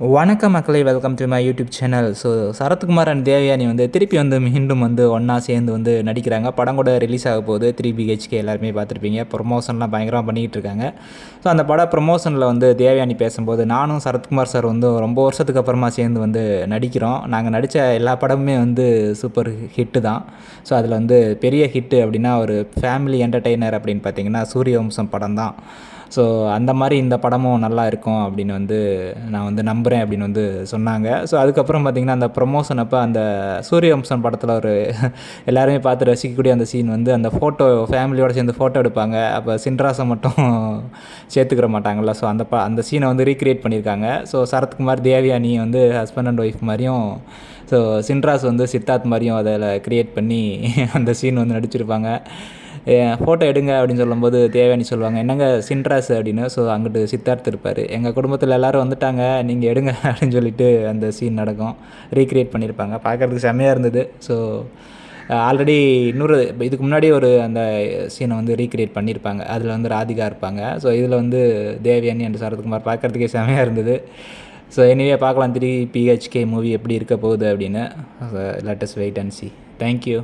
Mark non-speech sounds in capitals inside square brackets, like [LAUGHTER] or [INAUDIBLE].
வணக்கம் மக்களை welcome to my YouTube channel so Sarathkumar and Devayani வந்து திருப்பி வந்து மீண்டும் வந்து ஒன்றா சேர்ந்து வந்து நடிக்கிறாங்க. படம் கூட ரிலீஸ் ஆக போகுது. த்ரீ பிஹெச்கே எல்லாருமே பார்த்துருப்பீங்க. ப்ரொமோஷன்லாம் பயங்கரமாக பண்ணிக்கிட்டு இருக்காங்க. ஸோ அந்த பட ப்ரொமோஷனில் வந்து தேவயானி பேசும்போது நானும் சரத்குமார் சார் வந்து ரொம்ப வருஷத்துக்கு அப்புறமா சேர்ந்து வந்து நடிக்கிறோம். நாங்கள் நடித்த எல்லா படமுமே வந்து சூப்பர் ஹிட்டு தான். ஸோ அதில் வந்து பெரிய ஹிட்டு அப்படின்னா ஒரு ஃபேமிலி என்டர்டெய்னர் அப்படின்னு பார்த்தீங்கன்னா சூரியவம்சம் படம் தான் ஸோ அந்த மாதிரி இந்த படமும் நல்லா இருக்கும் அப்படின்னு வந்து நான் வந்து நம்புகிறேன் அப்படின்னு வந்து சொன்னாங்க. ஸோ அதுக்கப்புறம் பார்த்திங்கன்னா அந்த ப்ரொமோஷன் அப்போ அந்த சூரியவம்சன் படத்தில் ஒரு [LAUGHS] எல்லாருமே பார்த்து ரசிக்கக்கூடிய அந்த சீன் வந்து அந்த ஃபோட்டோ ஃபேமிலியோடு சேர்ந்து ஃபோட்டோ எடுப்பாங்க. அப்போ சின்ராசை மட்டும் [LAUGHS] சேர்த்துக்கிற மாட்டாங்கல்ல. ஸோ அந்த ப அந்த சீனை வந்து ரீக்ரியேட் பண்ணியிருக்காங்க. ஸோ சரத்குமார் தேவியானி வந்து ஹஸ்பண்ட் அண்ட் ஒய்ஃப் மாதிரியும் ஸோ சின்ராஸ் வந்து சித்தார்த் மாதிரியும் அதில் க்ரியேட் பண்ணி [LAUGHS] அந்த சீன் வந்து நடிச்சிருப்பாங்க. ஃபோட்டோ எடுங்க அப்படின்னு சொல்லும்போது தேவயானி சொல்லுவாங்க என்னங்க சின்ராஸ் அப்படின்னு. ஸோ அங்கிட்டு சித்தார்த் இருப்பார். எங்கள் குடும்பத்தில் எல்லோரும் வந்துட்டாங்க நீங்கள் எடுங்க [LAUGHS] அப்படின்னு சொல்லிட்டு அந்த சீன் நடக்கும். ரீக்ரியேட் பண்ணியிருப்பாங்க பார்க்குறதுக்கு செம்மையாக இருந்தது. ஸோ ஆல்ரெடி இன்னொரு இதுக்கு முன்னாடி ஒரு அந்த சீனை வந்து ரீக்ரியேட் பண்ணியிருப்பாங்க அதில் வந்து ராதிகா இருப்பாங்க. ஸோ இதில் வந்து தேவியானி அண்ட் சரத்குமார் பார்க்குறதுக்கே செம்மையாக இருந்தது. ஸோ எனிவே பார்க்கலாம் திரி பிஹெச்கே மூவி எப்படி இருக்க போகுது அப்படின்னு. Let's just wait and see thank you